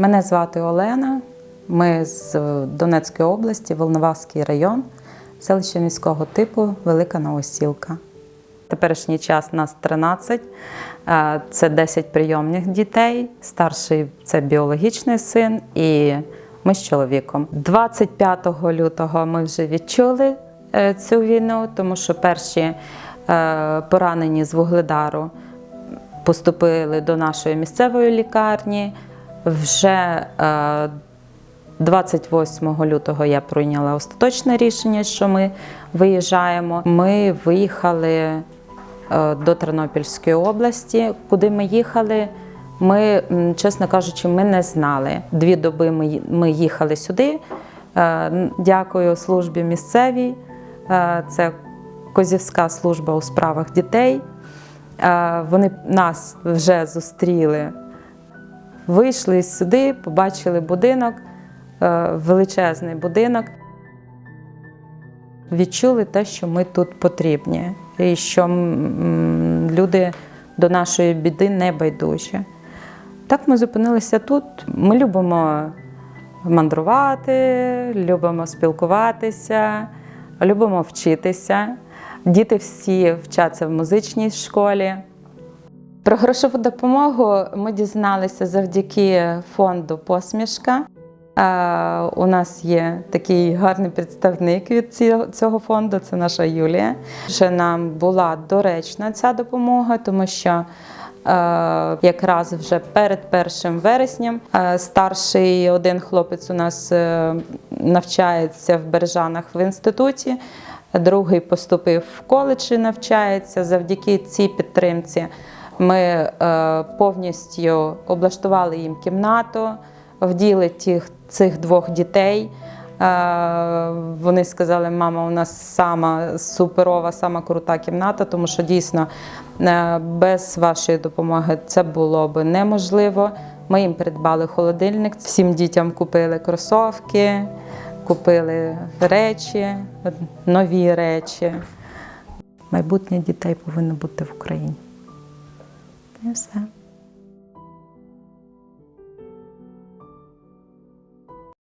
Мене звати Олена. Ми з Донецької області, Волноваський район, селище міського типу Велика Новосілка. Теперішній час нас 13, е, це 10 прийомних дітей. Старший це біологічний син, і ми з чоловіком. 25 лютого ми вже відчули е, цю війну, тому що перші е, поранені з вугледару поступили до нашої місцевої лікарні. Вже е, 28 лютого я прийняла остаточне рішення, що ми виїжджаємо. Ми виїхали е, до Тернопільської області. Куди ми їхали? Ми, чесно кажучи, ми не знали. Дві доби ми, їхали сюди. Е, Дякую службі місцевій. Е, Це Козівська служба у справах дітей. Е, Вони нас вже зустріли Вийшли сюди, побачили будинок, е, величезний будинок. Відчули те, що ми тут потрібні, і що люди до нашої біди не байдужі. Так ми зупинилися тут. Ми любимо мандрувати, любимо спілкуватися, любимо вчитися. Діти всі вчаться в музичній школі. Про грошову допомогу ми дізналися завдяки фонду Посмішка. У нас є такий гарний представник від цього- фонду, це наша Юлія. Що нам була доречна ця допомога, тому що якраз вже перед першим вереснем е, старший один хлопець у нас е, навчається в Бережанах в інституті, другий поступив в коледж і навчається. Завдяки цій підтримці ми е, повністю облаштували їм кімнату, вділи тих, цих двох дітей. Е, Вони сказали, мама, у нас сама суперова, сама крута кімната, тому що дійсно е, без вашої допомоги це було б неможливо. Ми їм придбали холодильник, всім дітям купили кросовки, купили речі, нові речі. Майбутнє дітей повинно бути в Україні. І все.